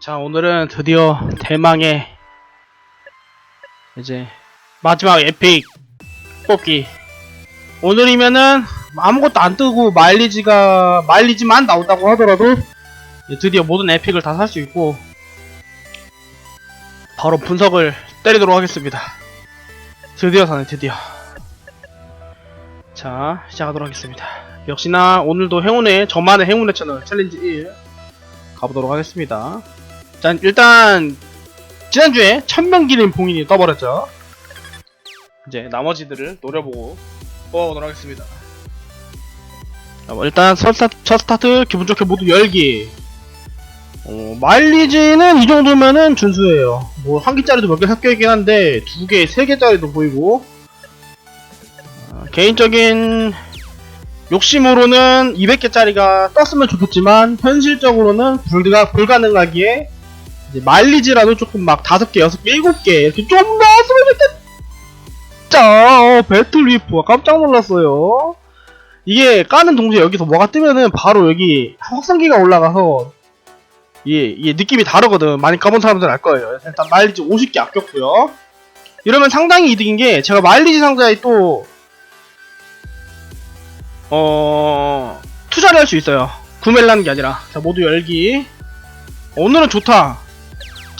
자, 오늘은 드디어 대망의 이제 마지막 에픽 뽑기. 오늘이면은 아무것도 안 뜨고 마일리지가 마일리지만 나온다고 하더라도 드디어 모든 에픽을 다 살 수 있고 바로 분석을 때리도록 하겠습니다. 드디어 사네, 드디어. 자, 시작하도록 하겠습니다. 역시나 오늘도 행운의 저만의 행운의 채널 챌린지 1 가보도록 하겠습니다. 자, 일단 지난주에 천명 기린 봉인이 떠버렸죠. 이제 나머지들을 노려보고 뽑아보도록 하겠습니다. 자, 뭐 일단 첫 스타트, 첫 스타트 기분 좋게 모두 열기. 어, 마일리지는 이 정도면은 준수해요. 뭐 한 개짜리도 몇 개 섞여 있긴 한데 두 개, 세 개짜리도 보이고. 어, 개인적인 욕심으로는 200개짜리가 떴으면 좋겠지만 현실적으로는 불가, 불가능하기에 이제 마일리지라도 조금 막 5개, 6개, 7개 이렇게 좀 나왔으면 좋겠다 어, 배틀 리프 깜짝 놀랐어요 이게 까는 동시에 여기서 뭐가 뜨면은 바로 여기 확성기가 올라가서 이게, 이게 느낌이 다르거든 많이 까본 사람들 알 거예요 일단 마일리지 50개 아꼈고요 이러면 상당히 이득인 게 제가 마일리지 상자에 또 어 투자를 할 수 있어요. 구매를 하는 게 아니라 자 모두 열기. 오늘은 좋다.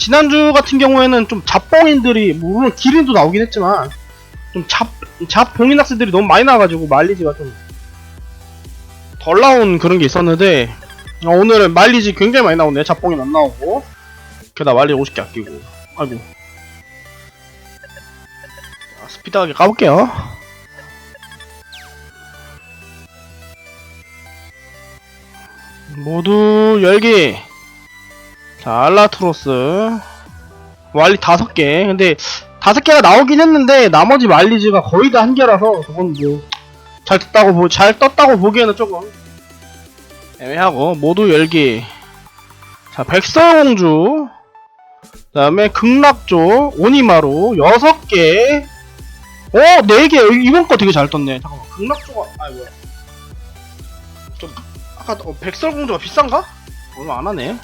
지난주 같은 경우에는 좀 잡봉인들이 물론 기린도 나오긴 했지만 좀 잡 잡봉인 학생들이 너무 많이 나와가지고 마일리지가 좀 덜 나온 그런 게 있었는데 어, 오늘은 마일리지 굉장히 많이 나오네. 잡봉인 안 나오고 게다가 마일리지 50개 아끼고 아이고 자, 스피드하게 까볼게요. 모두 열기 자 알라트로스 말리 다섯 개 근데 다섯 개가 나오긴 했는데 나머지 말리지가 거의 다 한 개라서 저건 뭐 잘 떴다고 보, 잘 떴다고 보기에는 조금 애매하고 모두 열기 자 백설공주 그 다음에 극락조 오니마루 여섯 개 어, 네 개. 이번 거 되게 잘 떴네. 잠깐만. 극락조가, 아이, 뭐야. 좀, 아까 어, 백설공주가 비싼가? 얼마 안 하네.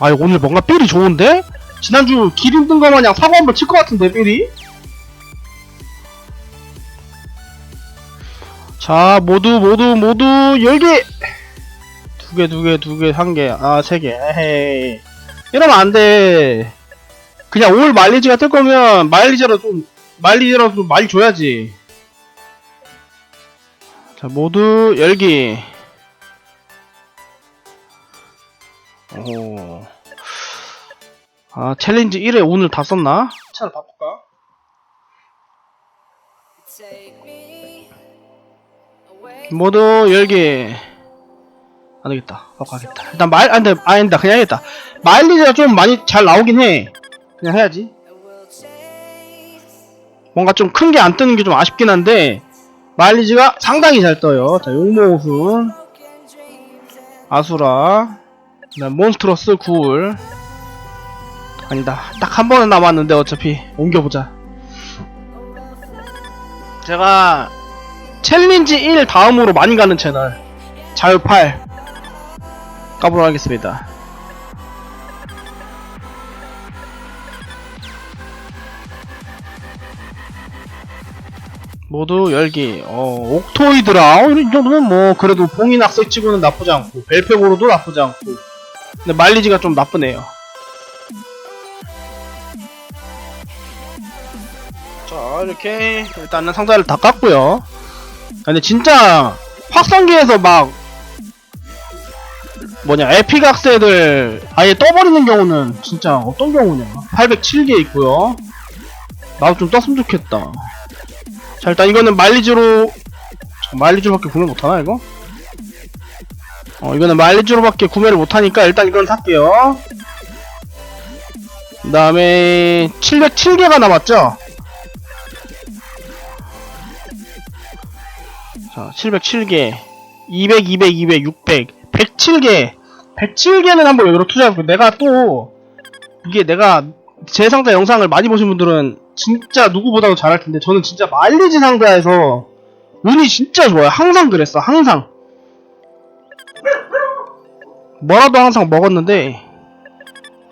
아, 오늘 뭔가 삘이 좋은데? 지난주 기린 뜬거 마냥 사고 한번 칠 것 같은데, 삘이? 자, 모두, 모두, 모두, 열기! 두 개, 두 개, 두 개, 한 개, 아, 세 개, 에헤이. 이러면 안 돼. 그냥 올 마일리지가 뜰 거면, 마일리지라도 좀, 마일리지라도 좀 많이 줘야지. 자, 모두 열기. 오. 아, 챌린지 1회 오늘 다 썼나? 차를 바꿀까? 모두 열기. 안 되겠다. 바꿔야겠다. 일단 마일, 안 돼, 아니다. 그냥 해야겠다. 마일리지가 좀 많이 잘 나오긴 해. 그냥 해야지. 뭔가 좀 큰 게 안 뜨는 게 좀 아쉽긴 한데, 마일리지가 상당히 잘 떠요. 자, 용모훈, 아수라, 그다음 몬스트러스 굴. 아니다. 딱 한 번은 남았는데 어차피 옮겨보자. 제가 챌린지 1 다음으로 많이 가는 채널 자유 8 까보도록 하겠습니다. 모두 열기. 어, 옥토이드라. 어, 이 정도면 뭐, 그래도 봉인 학생 치고는 나쁘지 않고, 벨페고로도 나쁘지 않고. 근데 마일리지가 좀 나쁘네요. 자, 이렇게, 일단은 상자를 다 깠고요 근데 진짜, 확성기에서 막, 뭐냐, 에픽 학생들 아예 떠버리는 경우는 진짜 어떤 경우냐. 807개 있고요 나도 좀 떴으면 좋겠다. 자 일단 이거는 마일리지로 자, 마일리지로밖에 구매 못하나 이거? 어 이거는 마일리지로밖에 구매를 못하니까 일단 이건 살게요 그 다음에 707개가 남았죠? 자 707개 200, 200, 200, 600 107개 107개는 한번 여기로 투자해볼게 내가 또 이게 내가 제 상자 영상을 많이 보신 분들은 진짜 누구보다도 잘할 텐데 저는 진짜 마일리지 상자에서 운이 진짜 좋아요. 항상 그랬어. 항상. 뭐라도 항상 먹었는데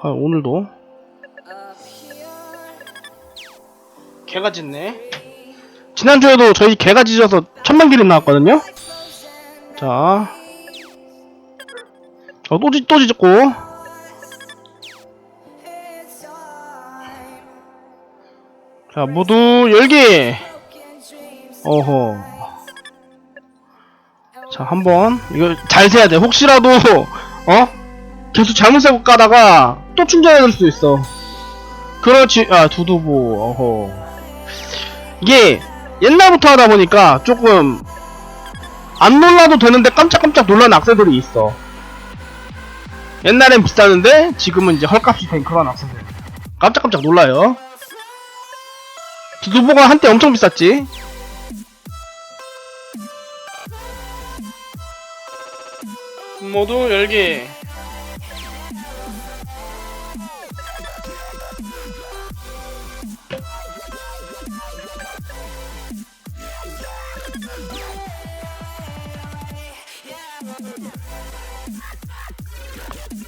아, 오늘도 개가 짖네 지난주에도 저희 개가 짖어서 천만 기름 나왔거든요? 자. 어, 또, 짖, 또 짖고. 자 모두 열기. 어허. 자 한번 이거 잘 세야 돼. 혹시라도 어? 계속 잘못 세고 까다가 또 충전해야 될 수도 있어. 그렇지. 아 두두부. 어허. 이게 옛날부터 하다 보니까 조금 안 놀라도 되는데 깜짝깜짝 놀라는 악세들이 있어. 옛날엔 비쌌는데 지금은 이제 헐값이 된 그런 악세들. 깜짝깜짝 놀라요. 두두부가 한때 엄청 비쌌지? 모두 열기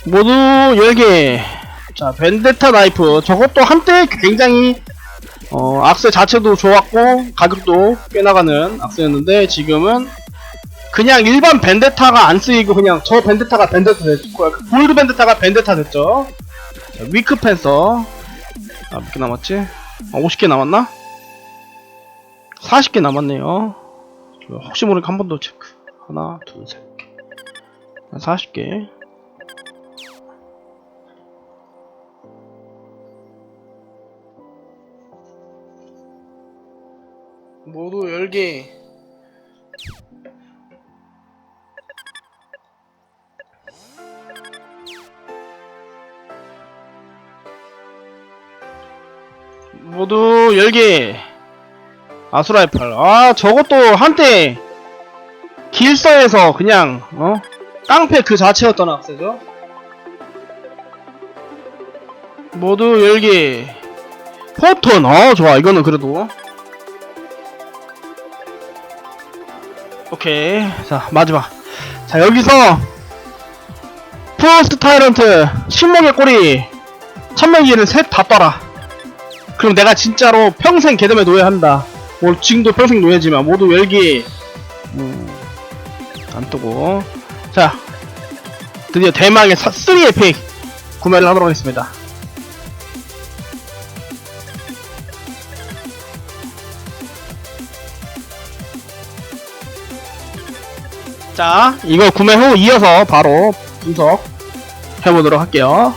모두 10개. 자 벤데타 나이프. 저것도 한때 굉장히 어 악세 자체도 좋았고 가격도 꽤 나가는 악세였는데 지금은 그냥 일반 벤데타가 안 쓰이고 그냥 저 벤데타가 벤데타 됐고 골드 벤데타가 벤데타 됐죠? 자, 위크 펜서. 아, 몇 개 남았지? 아, 50개 남았나? 40개 남았네요. 혹시 모르니까 한 번 더 체크. 하나 둘셋. 40개 모두 10개 모두 10개 아수라이팔. 아 저것도 한때 길서에서 그냥 어? 깡패 그 자체였던 악세죠? 모두 10개 포톤. 어 좋아. 이거는 그래도 오케이. 자 마지막. 자 여기서 프로스트 타이런트 신목의 꼬리 천명기를 셋 다 떠라 그럼 내가 진짜로 평생 개념에 노예한다. 뭐 지금도 평생 노예지만 모두 열기. 음, 안 뜨고. 자 드디어 대망의 3 에픽 구매를 하도록 하겠습니다 자 이거 구매 후 이어서 바로 분석 해보도록 할게요